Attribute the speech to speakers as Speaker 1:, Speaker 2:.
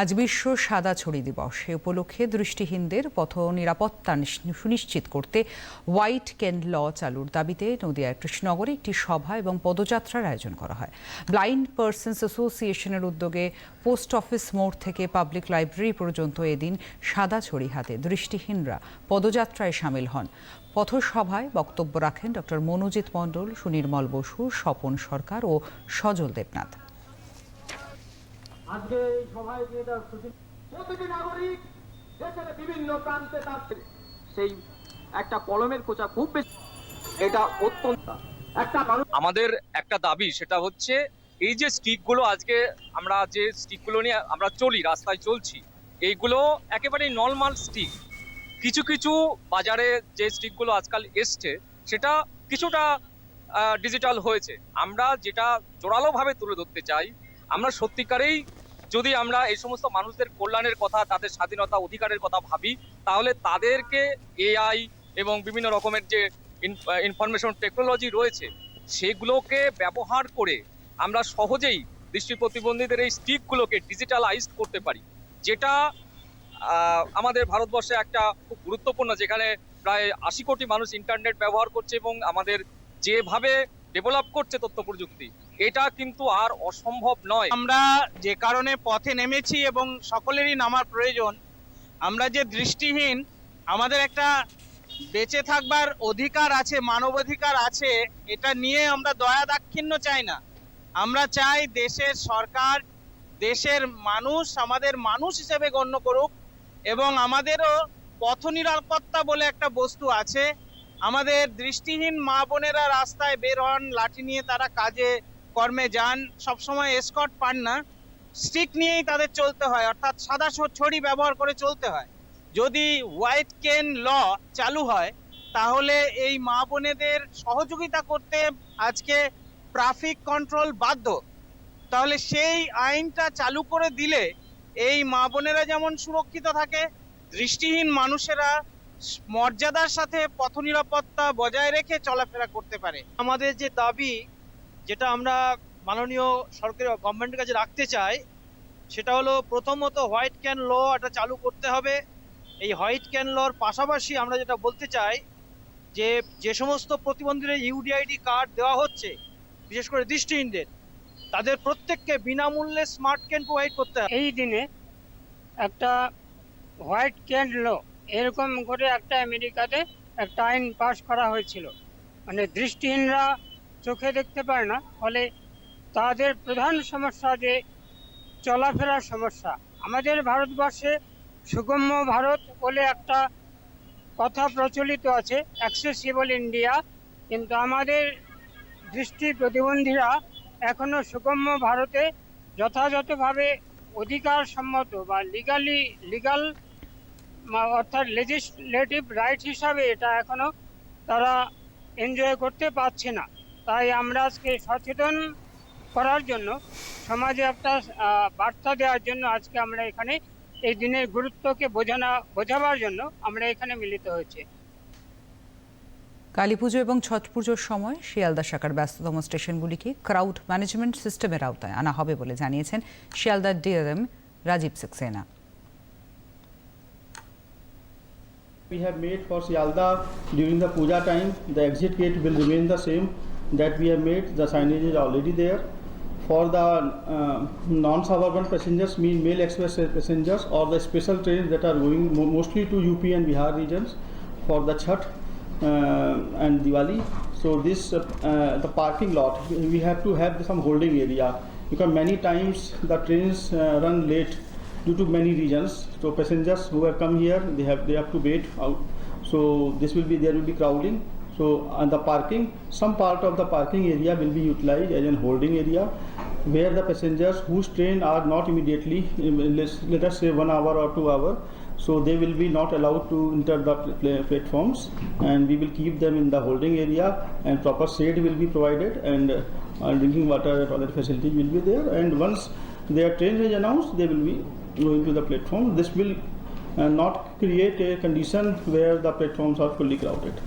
Speaker 1: আজ বিশ্ব সাদা ছড়ি দিবস। এ উপলক্ষে দৃষ্টিহীনদের পথ নিরাপত্তা সুনিশ্চিত করতে হোয়াইট কেন ল চালুর দাবিতে নদিয়ার কৃষ্ণনগরে একটি সভা এবং পদযাত্রার আয়োজন করা হয়। ব্লাইন্ড পার্সনস অ্যাসোসিয়েশনের উদ্যোগে পোস্ট অফিস মোড় থেকে পাবলিক লাইব্রেরি পর্যন্ত এদিন সাদা ছড়ি হাতে দৃষ্টিহীনরা পদযাত্রায় সামিল হন। পথসভায় বক্তব্য রাখেন ডক্টর মনোজিৎ মণ্ডল, সুনির্মল বসু, স্বপন সরকার ও সজল দেবনাথ।
Speaker 2: আজকে এই সভায় যে এটা সূচি- প্রতিটি নাগরিক দেশের বিভিন্ন প্রান্তে তার সেই একটা কলমের কোচা খুব বেশি। এটা অত্যন্ত একটা মানুষ
Speaker 3: আমাদের একটা দাবি সেটা হচ্ছে এই যে স্টিকগুলো আজকে আমরা যে স্টিকগুলো নিয়ে আমরা চলি রাস্তায় চলছি এইগুলো একেবারেই নর্মাল স্টিক। কিছু কিছু বাজারে যে স্টিকগুলো আজকাল এসছে সেটা কিছুটা ডিজিটাল হয়েছে। আমরা যেটা জোরালোভাবে তুলে ধরতে চাই আমরা সত্যিকারেই যদি আমরা এই সমস্ত মানুষদের কল্যাণের কথা, তাদের স্বাধীনতা অধিকারের কথা ভাবি, তাহলে তাদেরকে এআই এবং বিভিন্ন রকমের যে ইনফরমেশন টেকনোলজি রয়েছে, সেগুলোকে ব্যবহার করে আমরা সহজেই দৃষ্টি প্রতিবন্ধীদের এই স্টিকগুলোকে ডিজিটালাইজড করতে পারি। যেটা আমাদের ভারতবর্ষে একটা খুব গুরুত্বপূর্ণ, যেখানে প্রায় আশি কোটি মানুষ ইন্টারনেট ব্যবহার করছে এবং আমাদের যেভাবে ডেভেলপ করছে তথ্য প্রযুক্তি এটা কিন্তু আর অসম্ভব নয়।
Speaker 4: আমরা যে কারণে পথে নেমেছি এবং সকলেরই নামার প্রয়োজন, আমরা যে দৃষ্টিহীন, আমাদের একটা বেঁচে থাকবার অধিকার আছে, মানবাধিকার আছে, এটা নিয়ে আমরা দয়া দাক্ষিণ্য চাই না। আমরা চাই দেশের সরকার, দেশের মানুষ, আমাদের মানুষ হিসেবে গণ্য করুক এবং আমাদেরও পথ নিরাপত্তা বলে একটা বস্তু আছে। আমাদের দৃষ্টিহীন মা বোনেরা রাস্তায় বের হন, লাঠি নিয়ে তারা কাজে কর্মে যান, সবসময় এসকট পান না। স্টিক নিয়েই তাদের চলতে হয়, অর্থাৎ সাদা ছড়ি ব্যবহার করে চলতে হয়। যদি হোয়াইট কেন ল চালু হয়, তাহলে এই মা বোনেদের সহযোগিতা করতে আজকে ট্রাফিক কন্ট্রোল বাধ্য। তাহলে সেই আইনটা চালু করে দিলে এই মা বোনেরা যেমন সুরক্ষিত থাকে, দৃষ্টিহীন মানুষেরা মর্যাদার সাথে পথ নিরাপত্তা বজায় রেখে চলাফেরা করতে পারে।
Speaker 5: আমাদের যে দাবি যেটা আমরা মাননীয় সরকারি গভর্নমেন্টের কাছে রাখতে চাই, সেটা হলো প্রথমত হোয়াইট ক্যান ল এটা চালু করতে হবে। এই হোয়াইট ক্যান লর পাশাপাশি আমরা যেটা বলতে চাই যে যে সমস্ত প্রতিবন্ধীদের ইউডিআইডি কার্ড দেওয়া হচ্ছে, বিশেষ করে দৃষ্টিহীনদের, তাদের প্রত্যেককে বিনামূল্যে স্মার্ট ক্যান প্রোভাইড করতে হবে।
Speaker 6: এই দিনে একটা হোয়াইট ক্যান ল এরকম করে একটা আমেরিকাতে একটা আইন পাশ করা হয়েছিল। মানে দৃষ্টিহীনরা চোখে দেখতে পারে না। ফলে তাদের প্রধান সমস্যা যে চলাফেরার সমস্যা। আমাদের ভারতবর্ষে সুগম্য ভারত বলে একটা কথা প্রচলিত আছে অ্যাক্সেসিবল ইন্ডিয়া কিন্তু আমাদের দৃষ্টি প্রতিবন্ধীরা এখনও সুগম্য ভারতে যথাযথভাবে অধিকার সম্মত বা লিগালি লিগাল অর্থাৎ লেজিসলেটিভ রাইট হিসাবে এটা এখনও তারা এনজয় করতে পারছে না। তাই আমরা আজকে সচেতন করার জন্য সমাজে একটা বার্তা দেওয়ার জন্য আজকে আমরা এখানে এই দিনের গুরুত্বকে বোঝানো বোঝাবার জন্য আমরা এখানে মিলিত হয়েছি।
Speaker 1: কালীপুজো এবং ছট পুজোর সময় শিয়ালদা শাখার ব্যস্ততম স্টেশনগুলিকে ক্রাউড ম্যানেজমেন্ট সিস্টেমের আওতায় আনা হবে বলে জানিয়েছেন Sealdah DRM Rajiv Saxena.
Speaker 7: We have made for Sialda during the puja time, the exit gate will remain the same. That we have made, the signage is already there. For the uh, non-suburban passengers, mean mail express passengers or the special trains that are going mo- mostly to UP and Bihar regions for the Chhat uh, and Diwali. So this, uh, the parking lot, we- we have to have some holding area because many times the trains uh, run late due to many reasons. So passengers who have come here, they have they have to wait out. So this will be there will be crowding. So on the parking, some part of the parking area will be utilized as an holding area, where the passengers whose train are not immediately, um, let's, say one hour or two hour, so they will be not allowed to enter the pla- pla- platforms, and we will keep them in the holding area, and proper shade will be provided, and uh, drinking water and other facilities will be there. And once their train is announced, they will be going to the platform. This will uh, not create a condition where the platforms are fully crowded.